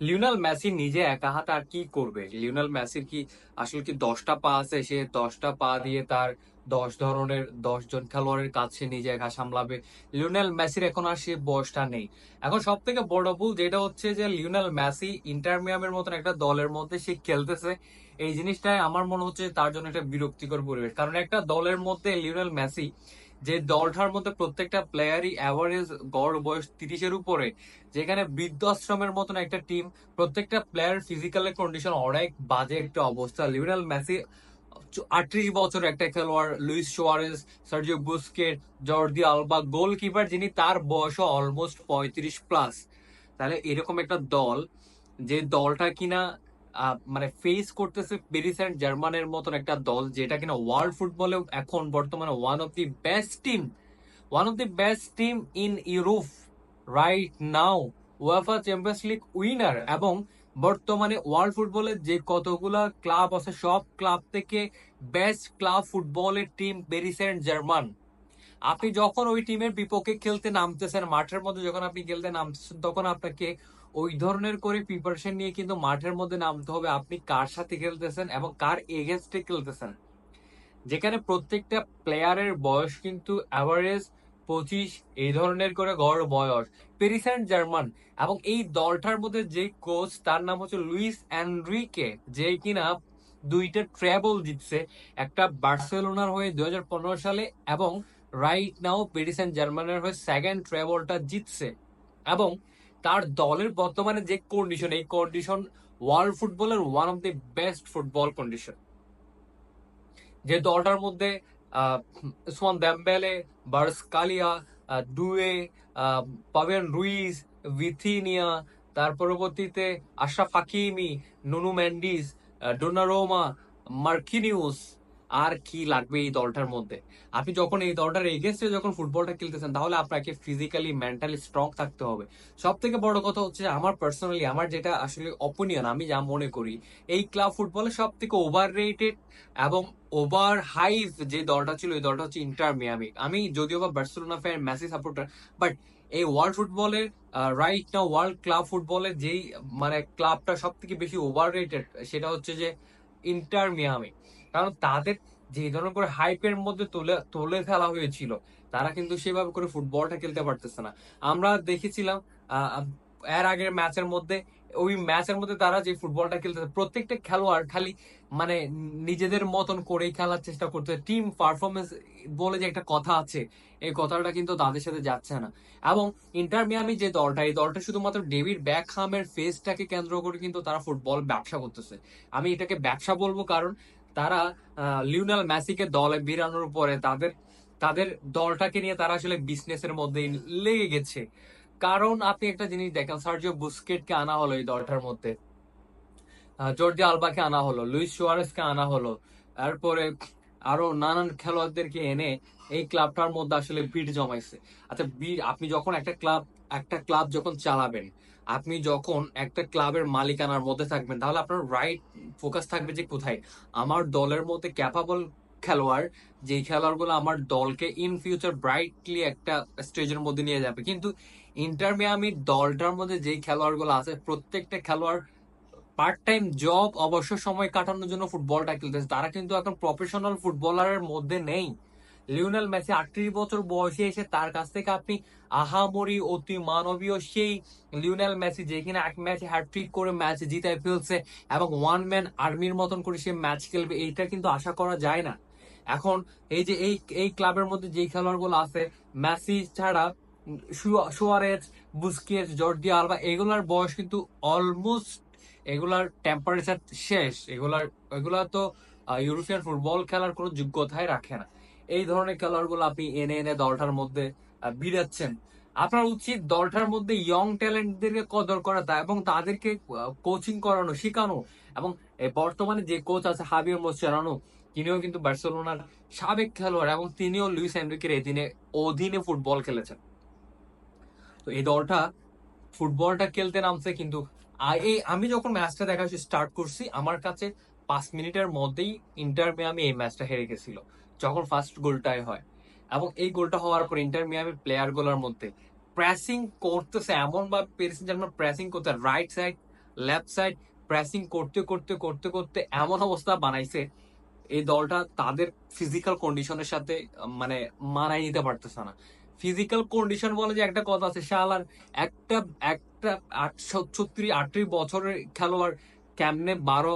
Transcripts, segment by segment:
Lionel Messi নিজে একা হাতে আর কি করবে? লিওনাল মেসির কি আসলে কি দশটা পা আছে? সে দশটা পা দিয়ে তার দশ ধরনের, দশ জন খেলোয়াড়ের কাছে নিজে একা সামলাবে। লিওনেল মেসির এখন আর সে বয়সটা নেই। এখন সব থেকে বড় ভুল যেটা হচ্ছে যে লিওনেল মেসি ইন্টারমিয়ামের মতন একটা দলের মধ্যে সে খেলতেছে। এই জিনিসটাই আমার মনে হচ্ছে তার জন্য একটা বিরক্তিকর পরিবেশ। কারণ একটা দলের মধ্যে লিওনেল মেসি যে দলটার মধ্যে প্রত্যেকটা প্লেয়ারই অ্যাভারেজ গড় বয়স তিরিশের উপরে, যেখানে বৃদ্ধাশ্রমের মতন একটা টিম প্রত্যেকটা প্লেয়ার ফিজিক্যাল কন্ডিশন অনেক বাজে একটা অবস্থা। লিওনেল মেসি, আটত্রিশ বছর একটা খেলোয়াড়, Luis Suarez Sergio Busquets, Jordi Alba, goalkeeper যিনি তার বয়সও অলমোস্ট পঁয়ত্রিশ প্লাস তাহলে এরকম একটা দল, যে দলটা কিনা মানে ফেস করতেছে প্যারিস অ্যান্ড জার্মানের মতন একটা দল যেটা কিনা ওয়ার্ল্ড ফুটবলে এখন বর্তমানে one of the best team one of the best team in Europe right now UEFA Champions League winner এবং বর্তমানে ওয়ার্ল্ড ফুটবলে যে কতগুলা ক্লাব আছে, সব ক্লাব থেকে বেস্ট ক্লাব ফুটবলের টিম প্যারিস অ্যান্ড জার্মান আপনি যখন ওই টিমের বিপক্ষে খেলতে নামতেছেন, মাঠের মধ্যে যখন আপনি খেলতে নামতেছেন, তখন আপনাকে ওই ধরনের করে প্রিপারেশন নিয়ে কিন্তু মাঠের মধ্যে নামতে হবে। আপনি কার সাথে খেলতেছেন এবং কার এগেনস্টে খেলতেছেন? যেখানে প্রত্যেকটা প্লেয়ারের বয়স কিন্তু অ্যাভারেজ পঁচিশ, এই ধরনের করে গড় বয়স। প্যারিস অ্যান্ড জার্মান এবং এই দলটার মধ্যে যে কোচ তার নাম হচ্ছে লুইস অ্যান্ড্রিকে যে কিনা দুইটা ট্র্যাবল জিতছে। একটা বার্সেলোনার হয়ে দু হাজার পনেরো সালে এবং রাইট নাও প্যারিস অ্যান্ড জার্মানের হয়ে সেকেন্ড ট্র্যাবলটা জিতছে। এবং তার দলের বর্তমানে যে কন্ডিশন এই কন্ডিশন ওয়ার্ল্ড ফুটবলের one of the best football condition যে দলটার মধ্যে উসমান দেম্বেলে বার্সকালিয়া আহ, ডুয়ে আহ, পাবেন রুইস ভিথিনিয়া তার পরবর্তীতে আশরাফ হাকিমি নুনু ম্যান্ডিস ডোনারোমা মার্কিনিউস আর কি লাগবে এই দলটার মধ্যে? আপনি যখন এই দলটার এগেনস্টে যখন ফুটবলটা খেলতেছেন, তাহলে আপনাকে ফিজিক্যালি মেন্টালি স্ট্রং থাকতে হবে। সব থেকে বড় কথা হচ্ছে, আমার পার্সোনালি আমার যেটা আসলে অপিনিয়ন আমি যা মনে করি, এই ক্লাব ফুটবলে সব থেকে ওভার রেটেড এবং ওভার হাইভ যে দলটা ছিল, এই দলটা হচ্ছে ইন্টার মিয়ামি আমি যদিও বা Barcelona fan Messi supporter but এই ওয়ার্ল্ড ফুটবলের রাইট না ওয়ার্ল্ড ক্লাব ফুটবলের যেই মানে ক্লাবটা সব থেকে বেশি ওভার রেটেড সেটা হচ্ছে যে ইন্টার মিয়ামি কারণ তাদের যে ধরনের করে হাইপের মধ্যে তুলে তুলে ফেলা হয়েছিল, তারা কিন্তু সেভাবে করে ফুটবলটা খেলতে পারতেছে না। আমরা দেখেছিলাম এর আগের ম্যাচের মধ্যে, ওই ম্যাচের মধ্যে তারা যে ফুটবলটা খেলতে প্রত্যেকটা খেলোয়াড় খালি মানে নিজেদের মতন করেই খেলার চেষ্টা করতে টিম পারফরমেন্স বলে যে একটা কথা আছে, এই কথাটা কিন্তু তাদের সাথে যাচ্ছে না। এবং ইন্টার মিয়ামি যে দলটা, এই দলটা শুধুমাত্র ডেভিড ব্যাকহামের ফেসটাকে কেন্দ্র করে কিন্তু তারা ফুটবল ব্যবসা করতেছে। আমি এটাকে ব্যবসা বলব কারণ তারা লিওনেল মেসিকে দলে বিরানোর পরে তাদের তাদের দলটাকে নিয়ে তারা আসলে বিজনেসের মধ্যে লেগে গেছে। কারণ আপনি একটা জিনিস দেখেন, সার্জিও বুস্কেটকে আনা হলো এই দলটার মধ্যে। জর্দি আলবাকে আনা হলো, লুইস সুয়ারেসকে আনা হলো। তারপরে আরও নানান খেলোয়াড়দেরকে এনে এই ক্লাবটার মধ্যে আসলে ভিড় জমাইছে। আচ্ছা আপনি যখন একটা ক্লাব একটা ক্লাব যখন চালাবেন আপনি যখন একটা ক্লাবের মালিকানার মধ্যে থাকবেন, তাহলে আপনার রাইট ফোকাস থাকবে যে কোথায়? আমার দলের মধ্যে ক্যাপাবল খেলোয়াড়, যেই খেলোয়াড়গুলো আমার দলকে ইন ফিউচার ব্রাইটলি একটা স্টেজের মধ্যে নিয়ে যাবে। কিন্তু ইন্টার মিয়ামির দলটার মধ্যে যেই খেলোয়াড়গুলো আছে, প্রত্যেকটা খেলোয়াড় পার্ট টাইম জব অবসর সময় কাটানোর জন্য ফুটবলটা খেলতেছে। তারা কিন্তু এখন প্রফেশনাল ফুটবলারের মধ্যে নেই। লিওনেল মেসি আটত্রিশ বছর বয়সে এসে তার কাছ থেকে আপনি আহামরি অতি মানবীয় সেই লিওনেল মেসি, যে কিনা এক ম্যাচে হ্যাট্রিক করে ম্যাচ জিতায় ফেলছে এবং ওয়ান ম্যান আর্মির মতন করে সে ম্যাচ খেলবে, এইটা কিন্তু আশা করা যায় না। এখন এই যে এই এই ক্লাবের মধ্যে যেই খেলোয়াড়গুলো আছে, মেসি ছাড়া সুয়া- সুয়ারেজ বুস্কেট জর্দি আলবা, এগুলার বয়স কিন্তু অলমোস্ট এগুলার টেম্পারেচার শেষ। এগুলার, এগুলা তো ইউরোপিয়ান ফুটবল খেলার কোনো যোগ্যতাই রাখে না। এই ধরনের খেলোয়াড়গুলো আপনি এনে এনে দলটার মধ্যে ভিড়াচ্ছেন আপনার উচিত দলটার মধ্যে ইয়ং ট্যালেন্টদেরকে কদর করা তা এবং তাদেরকে কোচিং করানো, শেখানো। এবং বর্তমানে যে কোচ আছে হাবির মোস্টারানো তিনিও কিন্তু বার্সেলোনার সাবেক খেলোয়াড় এবং তিনিও লুইস এনরিকের অধীনে অধীনে ফুটবল খেলেছেন। তো এই দলটা ফুটবলটা খেলতে নামছে কিন্তু আমি যখন ম্যাচটা দেখা স্টার্ট করছি, আমার কাছে পাঁচ মিনিটের মধ্যেই ইন্টার মিয়ামি এই ম্যাচটা হেরে গেছিল, যখন ফার্স্ট গোলটাই হয়। এবং এই গোলটা হওয়ার পর ইন্টার মিয়ামি প্লেয়ারগুলোর মধ্যে প্রেসিং করতেছে এমন ভাবে পেরেছে যেন প্রেসিং করতে right side left side pressing করতে করতে করতে করতে এমন অবস্থা বানাইছে, এই দলটা তাদের ফিজিক্যাল কন্ডিশনের সাথে মানে মানায় নিতে পারতেছে না। ফিজিক্যাল কন্ডিশন বলে যে একটা কথা আছে, শালার, একটা একটা আটশো, ছত্রিশ, আটত্রিশ বছরের খেলোয়াড় কেমনে বারো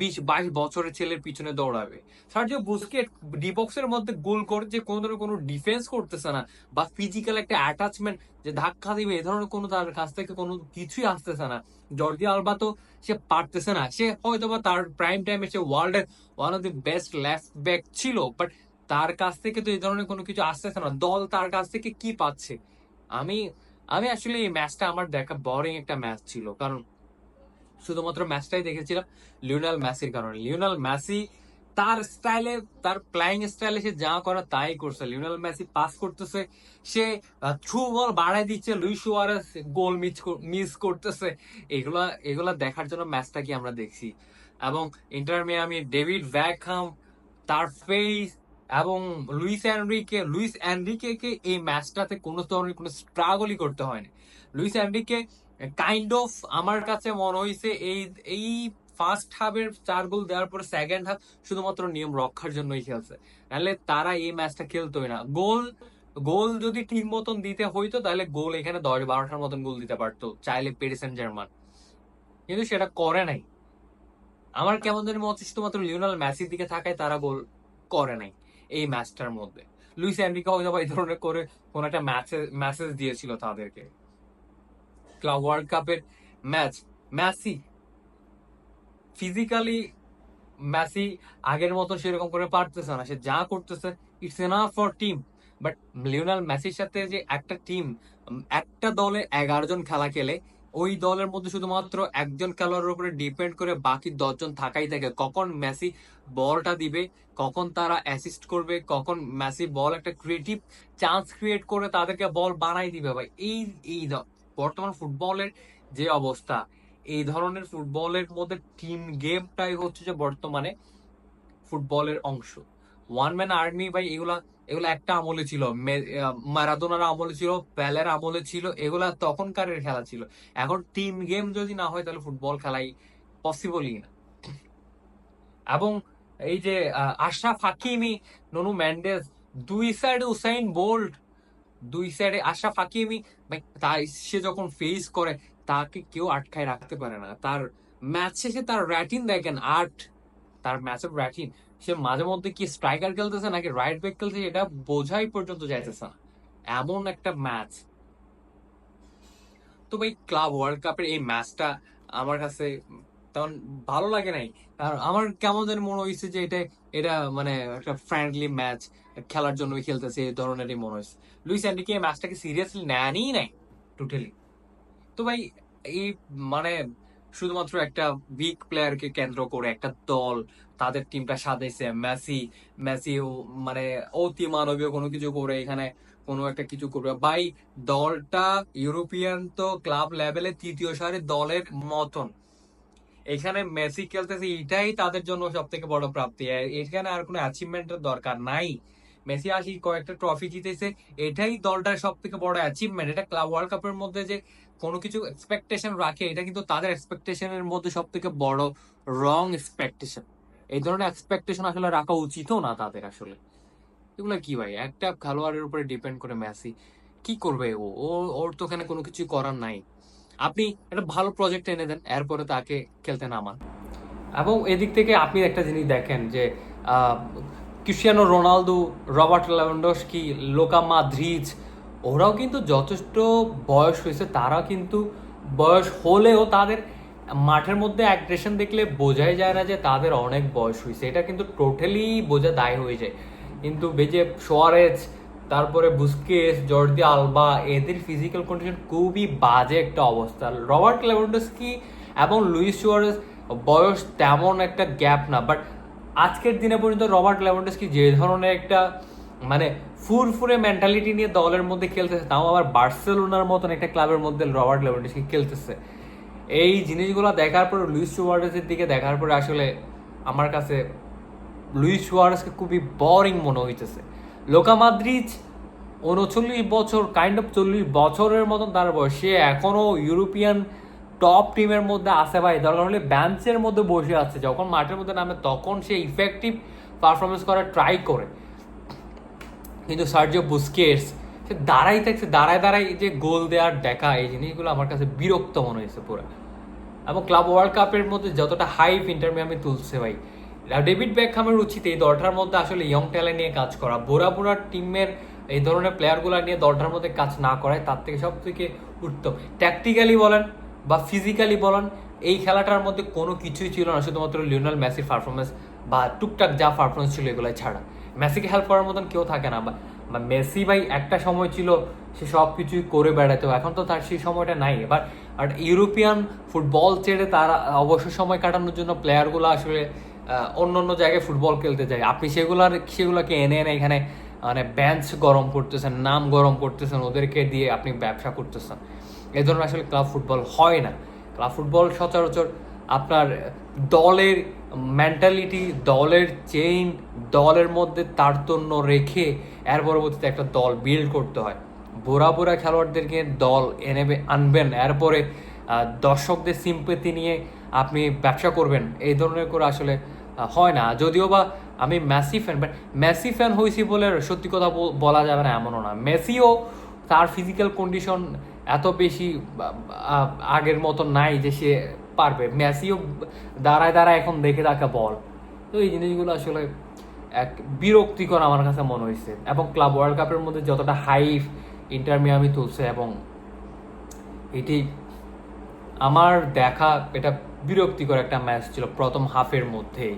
বিশ, বাইশ বছরের ছেলের পিছনে দৌড়াবে। সার্জিও বুস্কেট ডিবক্সের মধ্যে গোল করে যে কোনো ধরনের কোনো ডিফেন্স করতেছে না বা ফিজিক্যাল একটা অ্যাটাচমেন্ট যে ধাক্কা দিবে, এ ধরনের কোনো তার কাছ থেকে কোনো কিছুই আসতেছে না। জর্দি আলবা তো সে পারতেছে না। সে হয়তো বা তার প্রাইম টাইমে সে ওয়ার্ল্ডের one of the best left back ছিল বাট তার কাছ থেকে তো এই ধরনের কোনো কিছু আসতেছে না। দল তার কাছ থেকে কি পাচ্ছে? আমি আমি আসলে এই ম্যাচটা আমার দেখা বোরিং একটা ম্যাচ ছিল, কারণ শুধুমাত্র ম্যাচটাই দেখেছিলাম লিওনাল ম্যাসির কারণে। লিওনাল ম্যাসি তার স্টাইলে, তার প্লেয়িং স্টাইলে সে যা করা তাই করছে। লিওনাল মেসি পাস করতেছে, সে থ্রু বল বাড়াই দিচ্ছে, Luis Suarez goal miss miss করতেছে। এগুলা এগুলা দেখার জন্য ম্যাচটা কি আমরা দেখছি। এবং ইন্টার মিয়ামি, ডেভিড ভ্যাকহাম তার ফেস এবং লুইস অ্যান্ড্রিকে লুইস অ্যান্ড্রিকে এই ম্যাচটাতে কোনো ধরনের কোনো স্ট্রাগলই করতে হয়নি। লুইস অ্যান্ড্রিকে কাইন্ড অফ আমার কাছে মনে হয়েছে এই এই ফার্স্ট হাফের চার গোল দেওয়ার পরে সেকেন্ড হাফ শুধুমাত্র নিয়ম রক্ষার জন্যই খেলছে। নাহলে তারা এই ম্যাচটা খেলতোই না। গোল গোল যদি ঠিক মতন দিতে হইতো, তাহলে গোল এখানে দশ বারোটার মতন গোল দিতে পারতো, চাইলে পেরিসেন জার্মান কিন্তু সেটা করে নাই। আমার কেমন জানি মনে হচ্ছে শুধুমাত্র লিওনাল মেসির দিকে থাকায় তারা গোল করে নাই এই ম্যাচটার মধ্যে। লুইস অ্যান্ড্রিকা হয়তো এই ধরনের করে কোন একটা ম্যাচে মেসেজ দিয়েছিল তাদেরকে। ওয়ার্ল্ড কাপের ম্যাচ ম্যাসি ফিজিক্যালি ম্যাসি আগের মতো সেরকম করে পারতেছে না। সে যা করতেছে it's enough for team but Lionel মেসির সাথে যে একটা টিম একটা দলে এগারো জন খেলা খেলে, ওই দলের মধ্যে শুধুমাত্র একজন খেলোয়াড়ের উপরে ডিপেন্ড করে বাকি দশজন থাকাই থাকে কখন মেসি বলটা দিবে, কখন তারা অ্যাসিস্ট করবে, কখন মেসি বল একটা ক্রিয়েটিভ চান্স ক্রিয়েট করে তাদেরকে বল বানাই দিবে ভাই। এই এই বর্তমান ফুটবলের যে অবস্থা এই ধরনের ফুটবলের মধ্যে টিম গেমটাই হচ্ছে যে বর্তমানে ফুটবলের অংশ। ওয়ান ম্যান আর্মি ভাই এগুলা এগুলা একটা আমলে ছিল। মে- আহ, ম্যারাডোনার আমলে ছিল প্যালের আমলে ছিল এগুলা তখনকারের খেলা ছিল। এখন টিম গেম যদি না হয় তাহলে ফুটবল খেলাই পসিবলই না। এবং এই যে আশরাফ হাকিমি ননু ম্যান্ডেস দুই সাইড উসাইন বোল্ট দুই সাইডে আশরাফ হাকিমি ভাই তার সে যখন ফেস করে, তাকে কেউ আটকায় রাখতে পারে না। তার ম্যাচ শেষে তার র্যাটিন দেখেন, আট। তার ম্যাচের র্যাটিন সে মাঝে মধ্যে কি স্ট্রাইকার খেলতেছে নাকি রাইট ব্যাক খেলতেছে এটা বোঝাই পর্যন্ত যাইতেছে না। এমন একটা ম্যাচ তো ভাই ক্লাব ওয়ার্ল্ড কাপের এই ম্যাচটা আমার কাছে তেমন ভালো লাগে নাই। আর আমার কেমন জানি মনে হয়েছে যে এটা এটা মানে একটা ফ্রেন্ডলি ম্যাচ খেলার জন্য খেলতেছে, এই ধরনেরই মনে হয়েছে লুইস অ্যান্ডিকে এই ম্যাচটাকে সিরিয়াসলি নেয়নি নাই টোটালি তো ভাই, এই মানে শুধুমাত্র একটা উইক প্লেয়ারকে কেন্দ্র করে একটা দল তাদের টিমটা সাজাইছে, মেসি মেসি মানে অতি মানবীয় কোনো কিছু করে এখানে কোনো একটা কিছু করবে। ভাই, দলটা ইউরোপিয়ান তো ক্লাব লেভেলে তৃতীয় সারির দলের মতন। এখানে মেসি খেলতেছে, এটাই তাদের জন্য সব থেকে বড় প্রাপ্তি। এখানে আর কোনো অ্যাচিভমেন্টের দরকার নাই। মেসি আসি কয়েকটা ট্রফি জিতেছে, এটাই দলটার সব থেকে বড় অ্যাচিভমেন্ট এটা ক্লাব ওয়ার্ল্ড কাপের মধ্যে যে কোনো কিছু এক্সপেকটেশন রাখে, এটা কিন্তু তাদের এক্সপেকটেশনের মধ্যে সব থেকে বড় রং এক্সপেকটেশন এই ধরনের এক্সপেকটেশন আসলে রাখা উচিতও না তাদের আসলে। এগুলো কি ভাই? একটা খেলোয়াড়ের উপরে ডিপেন্ড করে মেসি। কি করবে ও- ওর তো এখানে কোনো কিছু করার নাই। আপনি একটা ভালো প্রজেক্ট এনে দেন এরপরে তাকে খেলতে নামান। এবং এদিক থেকে আপনি একটা জিনিস দেখেন যে আহ, Cristiano Ronaldo Robert Lewandowski Luka Modric ওরাও কিন্তু যথেষ্ট বয়স হয়েছে। তারা কিন্তু বয়স হলেও তাদের মাঠের মধ্যে অ্যাগ্রেশন দেখলে বোঝাই যায় না যে তাদের অনেক বয়স হয়েছে। এটা কিন্তু টোটালি বোঝা দায় হয়ে যায়। কিন্তু বেজে সোয়ারেজ তারপরে বুস্কেস, জর্দি আলবা, এদের ফিজিক্যাল কন্ডিশন খুবই বাজে একটা অবস্থা। রবার্ট লেভানডস্কি এবং লুইস সুয়ারেজ, বয়স তেমন একটা গ্যাপ না বাট আজকের দিনে পর্যন্ত রবার্ট লেভানডস্কি যে ধরনের একটা মানে ফুরফুরে মেন্টালিটি নিয়ে দলের মধ্যে খেলতেছে, তাও আবার বার্সেলোনার মতন একটা ক্লাবের মধ্যে রবার্ট লেভানডস্কি খেলতেছে। এই জিনিসগুলো দেখার পর, লুইস সুয়ারেজের দিকে দেখার পরে আসলে আমার কাছে লুইস সুয়ারেজকে খুবই বোরিং মনে হইতেছে। লোকা মাদ্রিজ উনচল্লিশ বছর কাইন্ড অফ চল্লিশ বছরের মতন তার বয়স। সে এখনও ইউরোপিয়ান টপ টিমের মধ্যে আসে ভাই। দরকার হলে বেঞ্চের মধ্যে বসে আছে। যখন মাঠের মধ্যে নামে, তখন সে ইফেক্টিভ পারফরমেন্স করার ট্রাই করে। কিন্তু সার্জিও বুস্কেটস, সে দাঁড়াই থাকছে দাঁড়ায় দাঁড়ায় যে গোল দেওয়ার দেখা, এই জিনিসগুলো আমার কাছে বিরক্ত মনে হয়েছে পুরো। এবং ক্লাব ওয়ার্ল্ড কাপের মধ্যে যতটা হাইপ ইন্টার মিয়ামি তুলছে ভাই ডেভিড বেকহামের উচিত এই দলটার মধ্যে আসলে ইয়ং ট্যালেন্ট নিয়ে কাজ করা। বোরা বোরা টিমের এই ধরনের প্লেয়ারগুলো নিয়ে দলটার মধ্যে কাজ না করায় তার থেকে সব থেকে উত্তম। ট্যাকটিক্যালি বলেন বা ফিজিক্যালি বলেন, এই খেলাটার মধ্যে কোনো কিছুই ছিল না, শুধুমাত্র লিওনাল মেসির পারফরমেন্স বা টুকটাক যা পারফরমেন্স ছিল এগুলো ছাড়া। মেসিকে হেল্প করার মতন কেউ থাকে না, বা মেসি ভাই একটা সময় ছিল, সে সব কিছুই করে বেড়াতো, এখন তো তার সেই সময়টা নাই। এবার, আর ইউরোপিয়ান ফুটবল ছেড়ে তারা অবসর সময় কাটানোর জন্য প্লেয়ারগুলো আসলে অন্য অন্য জায়গায় ফুটবল খেলতে যায় আপনি সেগুলার সেগুলোকে এনে এনে এখানে মানে ব্যাঞ্চ গরম করতেছেন, নাম গরম করতেছেন, ওদেরকে দিয়ে আপনি ব্যবসা করতেছেন। এই ধরনের আসলে ক্লাব ফুটবল হয় না। ক্লাব ফুটবল সচরাচর আপনার দলের মেন্টালিটি দলের চেইন দলের মধ্যে তারতম্য রেখে এর পরবর্তীতে একটা দল বিল্ড করতে হয়। বোরা বোরা খেলোয়াড়দেরকে দল এনে আনবেন। এরপরে দর্শকদের সিম্পেতি নিয়ে আপনি ব্যবসা করবেন। এই ধরনের করে আসলে হয় না। যদিও বা আমি Messi fan but Messi fan হয়েছি বলে সত্যি কথা বলা যাবে না এমনও না। মেসিও তার ফিজিক্যাল কন্ডিশন এত বেশি আগের মতো নাই যে সে পারবে। মেসিও দাঁড়ায় দাঁড়ায় এখন দেখে রাখা বল তো এই জিনিসগুলো আসলে এক বিরক্তিকর আমার কাছে মনে হয়েছে। এবং ক্লাব ওয়ার্ল্ড কাপের মধ্যে যতটা হাইফ ইন্টার মিয়ামি তুলছে এবং এটি আমার দেখা, এটা বিরক্তিকর একটা ম্যাচ ছিল প্রথম হাফের মধ্যে